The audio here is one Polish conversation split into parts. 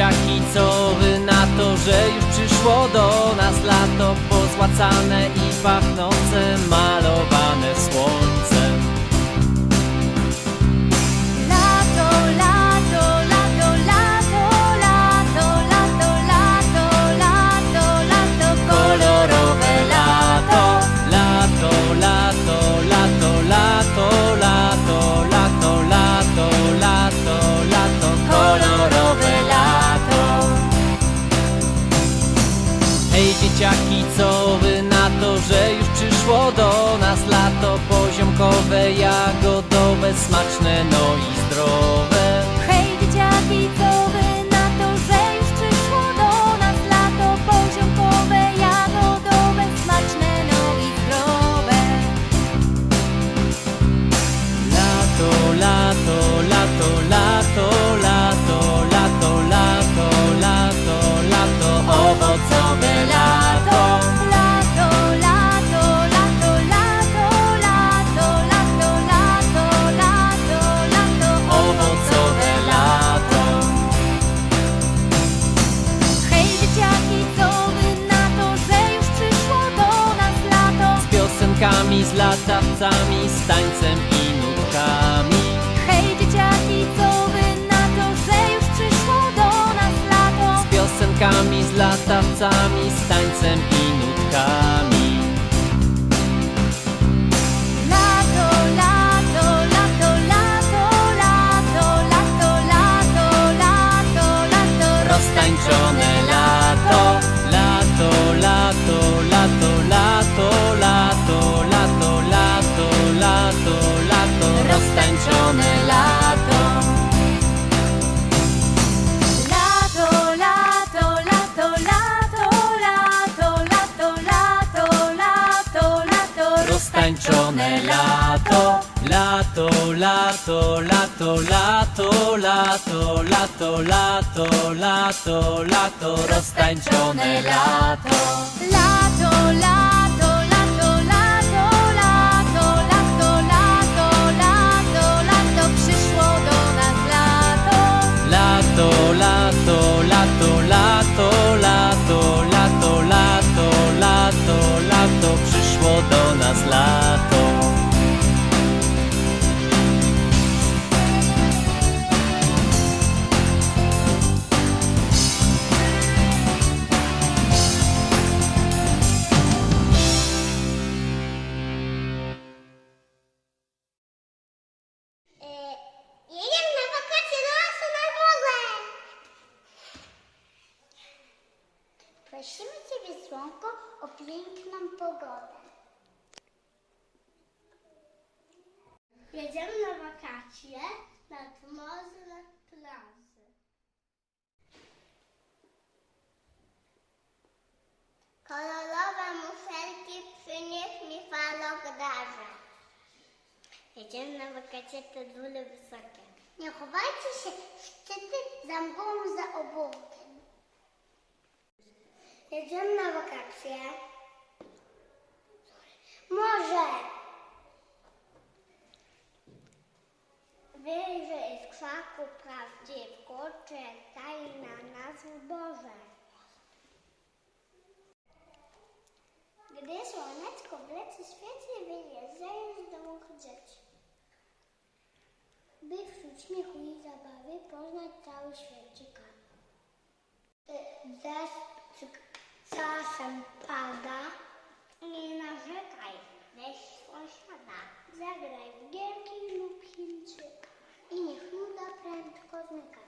dzieciaki, co wy na to, że już przyszło do nas lato Pozłacane i pachnące, malowane słońcem smakowe, jagodowe smaki Lato, lato, lato, lato, lato, lato, lato, lato, lato Roztańczone Roztańczone lato, lato, lato, lato, lato, lato, lato, lato, lato, lato, roztańczone lato. Lato, lato, lato, lato, lato, lato, lato, lato, lato, przyszło do nas lato. Lato, lato, lato, lato, lato, lato, lato, do nas lato y, Prosimy Ciebie, Słonko, o piękną pogodę. Jedziemy na wakacje nad morze, nad plażę. Kolorowe muszelki przynieś mi falogdarze. Jedziemy na wakacje te góry wysokie. Nie chowajcie się szczyty za mgłą, za obłokiem. Jedziemy na wakacje. Może. Wyżej z krzaku prawdziwko czekaj na nas Boże. Gdy słoneczko w lecy świeci, wyjeżdżają z domu dzieci. By wśród śmiechu i zabawy poznać cały świat ciekawy. Deszcz czasem pada. Nie narzekaj, weź sąsiada. Zagraj w gierki lub Chińczyk. і ніхнув до прямковника.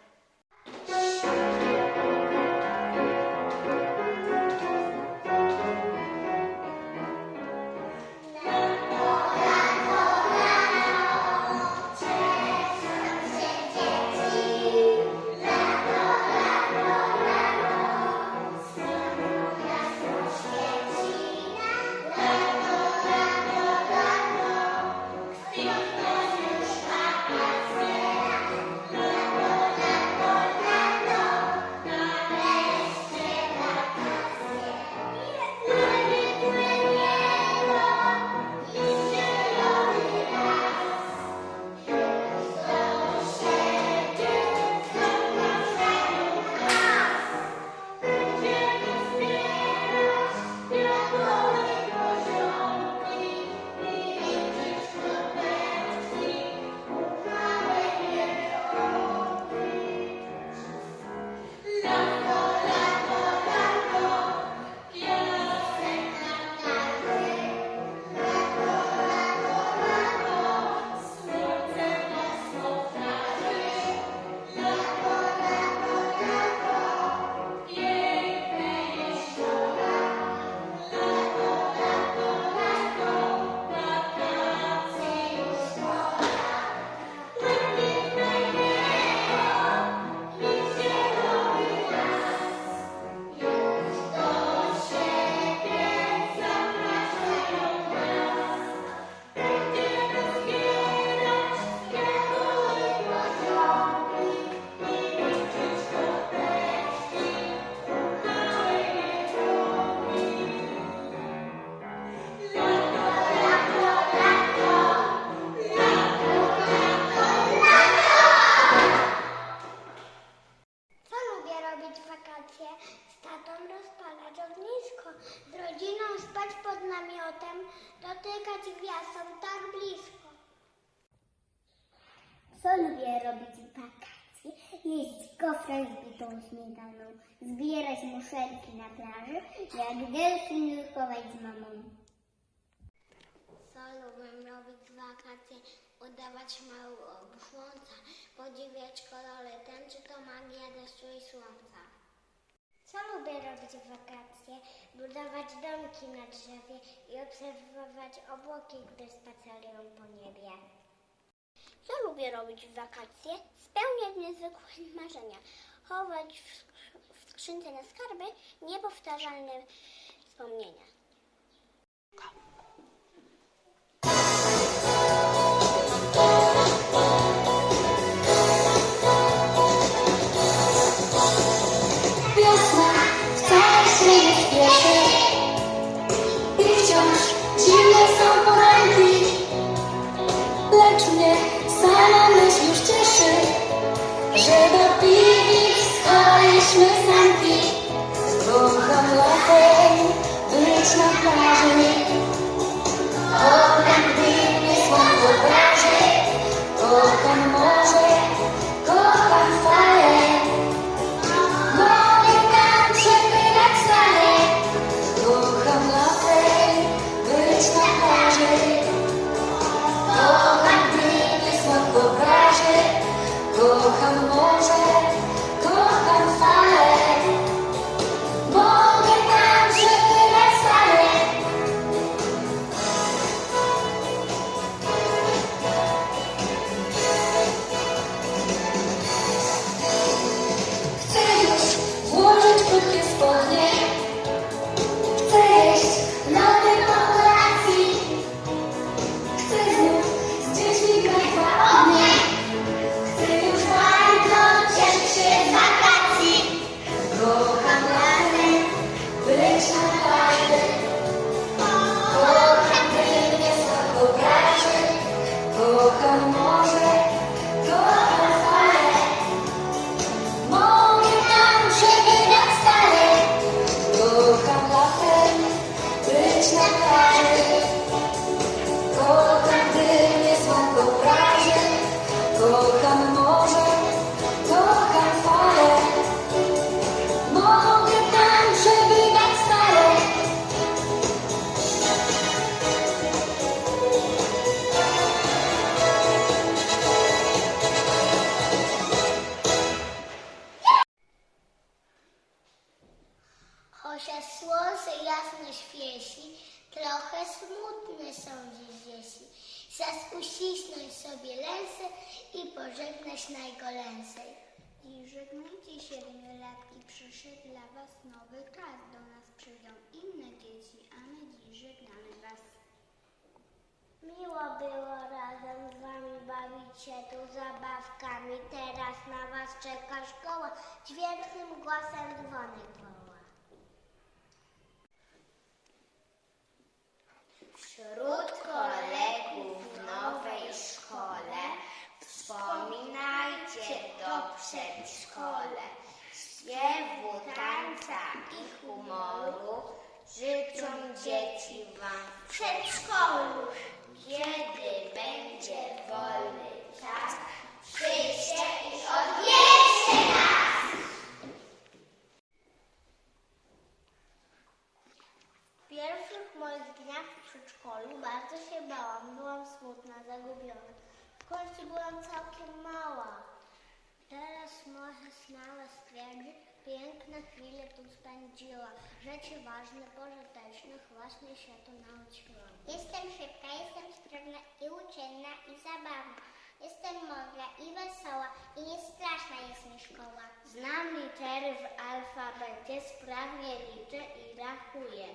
Lubię robić wakacje? Jeść gofrę z bitą śmietaną, zbierać muszelki na plaży, jak delfin nurkować z mamą. Co lubię robić wakacje? Udawać mały obłąca, podziwiać kolory tęczy, to magia deszczu i słońca. Co lubię robić w wakacje? Budować domki na drzewie i obserwować obłoki, gdy spacerują po niebie. Co lubię robić w wakacje? Spełniać niezwykłe marzenia. Chować w, skrzy- w skrzynce na skarby niepowtarzalne wspomnienia. Sobie lęsy i pożegnać najgolęsej. I żegnajcie siedmiolatki, przyszedł dla was nowy czas. Do nas przyjdą inne dzieci, a my dziś żegnamy was. Miło było razem z wami bawić się tu zabawkami. Teraz na was czeka szkoła. Dźwięcznym głosem dzwonek woła. Wśród kolegów wspominajcie do przedszkole. Śpiewu, tańca i humoru życzą dzieci wam w przedszkolu. Kiedy będzie wolny czas, przyjdźcie i odwiedźcie nas. W pierwszych moich dniach w przedszkolu bardzo się bałam. Byłam smutna, zagubiona. W końcu byłam całkiem mała. Teraz może śmiało stwierdzić, piękne chwile tu spędziłam. Rzeczy ważne, pożyteczne, właśnie się tu nauczyłam. Jestem szybka, jestem sprawna i uczynna i zabawna. Jestem mądra i wesoła i nie straszna jest mi szkoła. Znam litery w alfabecie, sprawnie liczę i rachuję.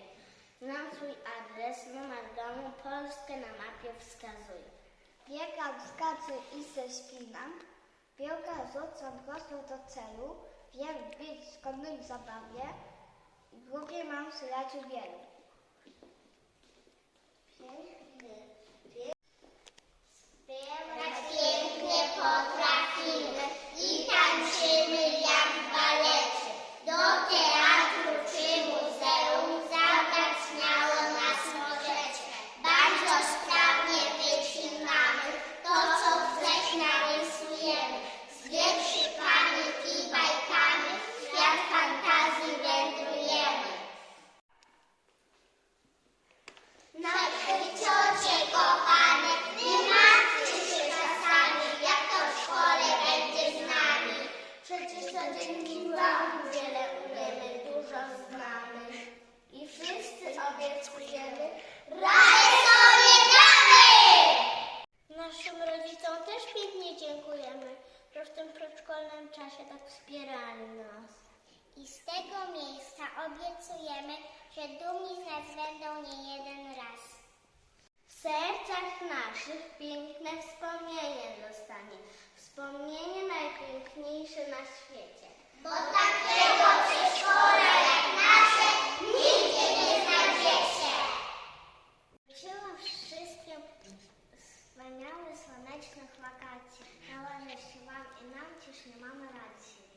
Znam swój adres, numer domu, Polskę na mapie wskazuję. Biegam, skaczę i se spinam. Piłka rzucam prosto do celu. Wiem być skądym zabawie. Drugie mam sylaczy wielu. Śpiewać pięknie potrafimy obiecujemy, że dumni z nas będą nie jeden raz. W sercach naszych piękne wspomnienie zostanie, wspomnienie najpiękniejsze na świecie. Bo takiego przedszkola jak nasze nigdy nie znajdziecie. Żyłam wszystkie wspaniałe słonecznych wakacji. Należy się Wam i nam, ciż nie mamy racji.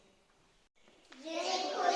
Dziękuję.